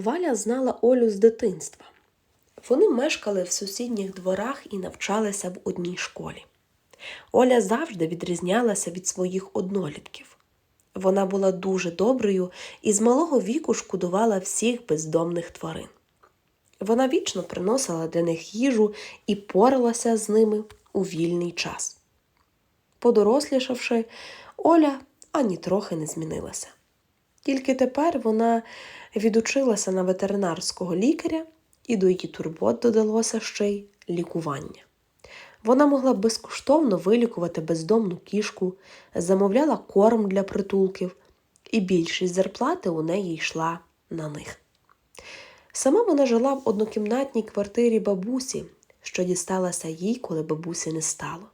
Валя знала Олю з дитинства. Вони мешкали в сусідніх дворах і навчалися в одній школі. Оля завжди відрізнялася від своїх однолітків. Вона була дуже доброю і з малого віку шкодувала всіх бездомних тварин. Вона вічно приносила для них їжу і поралася з ними у вільний час. Подорослішавши, Оля ані трохи не змінилася. Тільки тепер вона відучилася на ветеринарського лікаря, і до її турбот додалося ще й лікування. Вона могла безкоштовно вилікувати бездомну кішку, замовляла корм для притулків, і більшість зарплати у неї йшла на них. Сама вона жила в однокімнатній квартирі бабусі, що дісталася їй, коли бабусі не стало.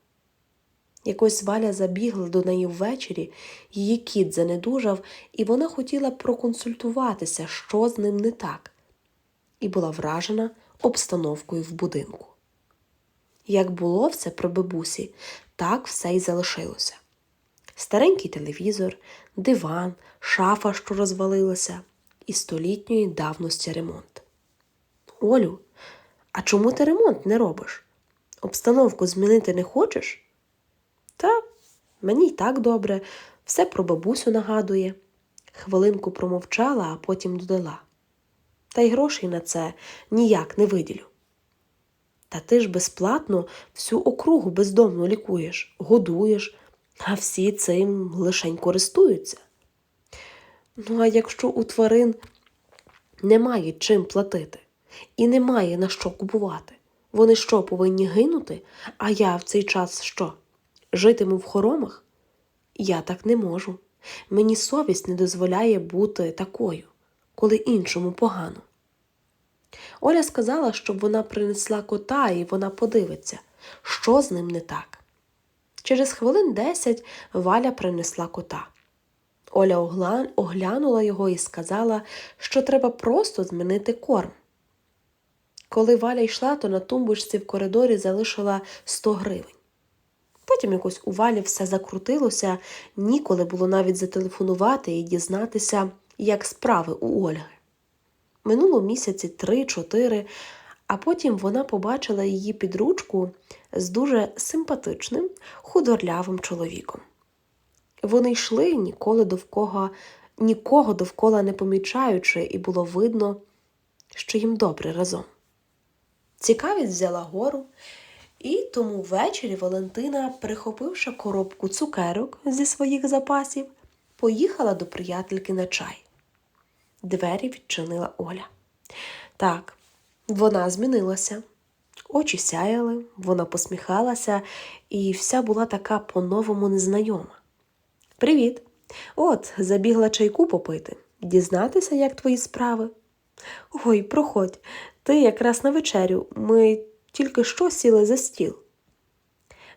Якось Валя забігла до неї ввечері, її кіт занедужав, і вона хотіла проконсультуватися, що з ним не так, і була вражена обстановкою в будинку. Як було все при бабусі, так все й залишилося. Старенький телевізор, диван, шафа, що розвалилася, і столітньої давності ремонт. Олю, а чому ти ремонт не робиш? Обстановку змінити не хочеш? Та мені й так добре, все про бабусю нагадує. Хвилинку промовчала, а потім додала. Та й грошей на це ніяк не виділю. Та ти ж безплатно всю округу бездомно лікуєш, годуєш, а всі цим лишень користуються. Ну, а якщо у тварин немає чим платити і немає на що купувати, вони що повинні гинути, а я в цей час що? Житиму в хоромах? Я так не можу. Мені совість не дозволяє бути такою, коли іншому погано. Оля сказала, щоб вона принесла кота, і вона подивиться, що з ним не так. Через хвилин десять Валя принесла кота. Оля оглянула його і сказала, що треба просто змінити корм. Коли Валя йшла, то на тумбочці в коридорі залишила 100 гривень. Потім якось у Валі все закрутилося, ніколи було навіть зателефонувати і дізнатися, як справи у Ольги. Минуло місяці три-чотири, а потім вона побачила її під ручку з дуже симпатичним, худорлявим чоловіком. Вони йшли ніколи довкола, нікого довкола не помічаючи, і було видно, що їм добре разом. Цікавість взяла гору, і тому ввечері Валентина, прихопивши коробку цукерок зі своїх запасів, поїхала до приятельки на чай. Двері відчинила Оля. Так, вона змінилася. Очі сяяли, вона посміхалася і вся була така по-новому незнайома. Привіт! От, забігла чайку попити, дізнатися, як твої справи. Ой, проходь, ти якраз на вечерю. Ми тільки що сіли за стіл.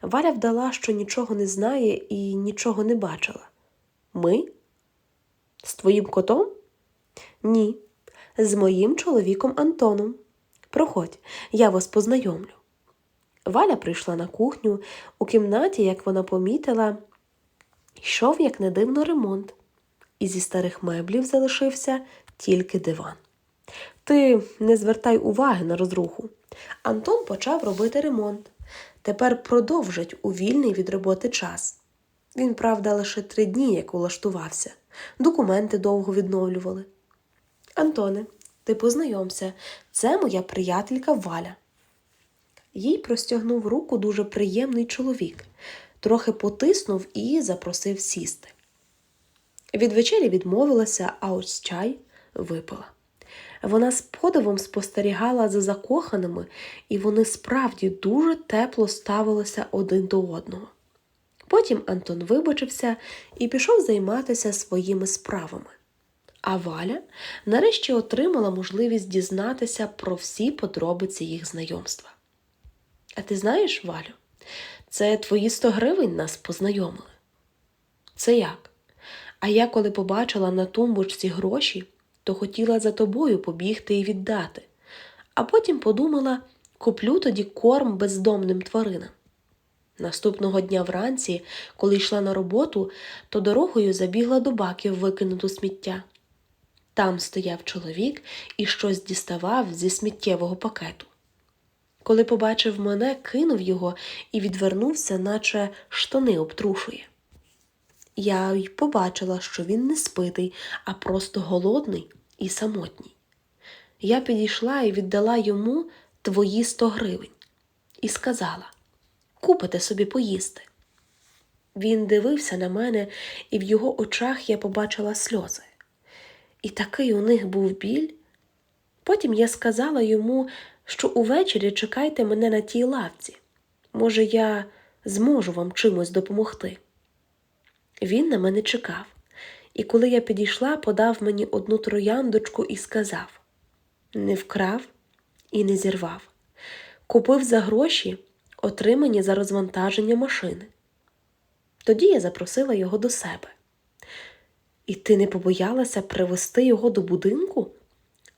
Валя вдала, що нічого не знає і нічого не бачила. Ми? З твоїм котом? Ні, з моїм чоловіком Антоном. Проходь, я вас познайомлю. Валя прийшла на кухню. У кімнаті, як вона помітила, йшов, як не дивно, ремонт, і зі старих меблів залишився тільки диван. Ти не звертай уваги на розруху. Антон почав робити ремонт. Тепер продовжить у вільний від роботи час. Він, правда, лише три дні, як улаштувався, документи довго відновлювали. Антоне, ти познайомся, це моя приятелька Валя. Їй простягнув руку дуже приємний чоловік, трохи потиснув і запросив сісти. Від вечері відмовилася, а ось чай випила. Вона з подивом спостерігала за закоханими, і вони справді дуже тепло ставилися один до одного. Потім Антон вибачився і пішов займатися своїми справами. А Валя нарешті отримала можливість дізнатися про всі подробиці їх знайомства. А ти знаєш, Валю, це твої 100 гривень нас познайомили. Це як? А я, коли побачила на тумбочці гроші, то хотіла за тобою побігти і віддати, а потім подумала, куплю тоді корм бездомним тваринам. Наступного дня вранці, коли йшла на роботу, то дорогою забігла до баків викинуту сміття. Там стояв чоловік і щось діставав зі сміттєвого пакету. Коли побачив мене, кинув його і відвернувся, наче штани обтрушує. Я й побачила, що він не спитий, а просто голодний і самотній. Я підійшла і віддала йому твої сто гривень і сказала купите собі поїсти. Він дивився на мене, і в його очах я побачила сльози. І такий у них був біль. Потім я сказала йому, що увечері чекайте мене на тій лавці. Може, я зможу вам чимось допомогти. Він на мене чекав, і коли я підійшла, подав мені одну трояндочку і сказав не вкрав і не зірвав. Купив за гроші, отримані за розвантаження машини. Тоді я запросила його до себе. І ти не побоялася привести його до будинку?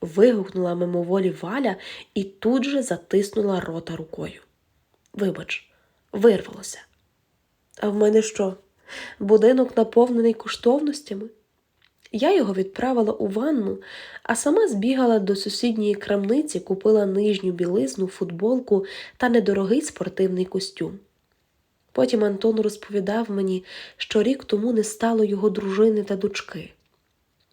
вигукнула мимоволі Валя і тут же затиснула рота рукою. Вибач, вирвалося. А в мене що? Будинок наповнений коштовностями? Я його відправила у ванну, а сама збігала до сусідньої крамниці, купила нижню білизну, футболку та недорогий спортивний костюм. Потім Антон розповідав мені, що рік тому не стало його дружини та дочки.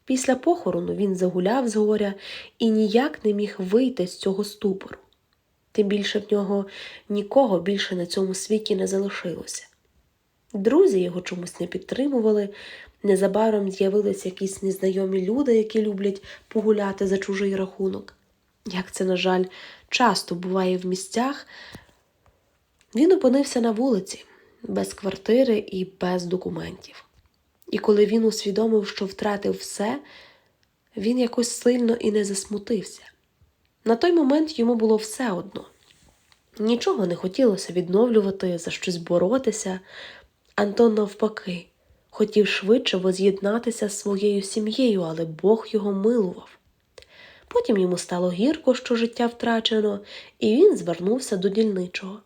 Після похорону він загуляв з горя і ніяк не міг вийти з цього ступору. Тим більше в нього нікого більше на цьому світі не залишилося. Друзі його чомусь не підтримували, незабаром з'явилися якісь незнайомі люди, які люблять погуляти за чужий рахунок. Як це, на жаль, часто буває в місцях, він опинився на вулиці, без квартири і без документів. І коли він усвідомив, що втратив все, він якось сильно і не засмутився. На той момент йому було все одно. Нічого не хотілося відновлювати, за щось боротися. Антон, навпаки, хотів швидше воз'єднатися з своєю сім'єю, але Бог його милував. Потім йому стало гірко, що життя втрачено, і він звернувся до дільничого.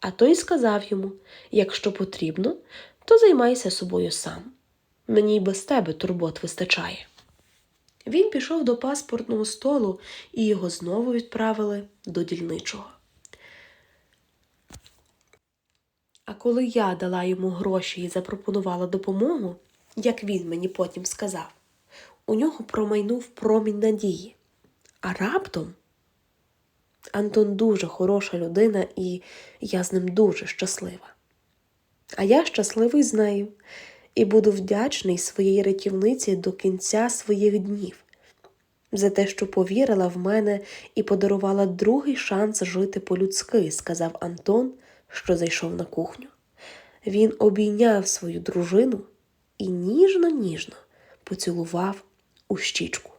А той сказав йому якщо потрібно, то займайся собою сам. Мені й без тебе турбот вистачає. Він пішов до паспортного столу і його знову відправили до дільничого. А коли я дала йому гроші і запропонувала допомогу, як він мені потім сказав, у нього промайнув промінь надії. А раптом Антон дуже хороша людина, і я з ним дуже щаслива. А я щасливий з нею і буду вдячний своїй рятівниці до кінця своїх днів за те, що повірила в мене і подарувала другий шанс жити по-людськи, сказав Антон, що зайшов на кухню. Він обійняв свою дружину і ніжно-ніжно поцілував у щічку.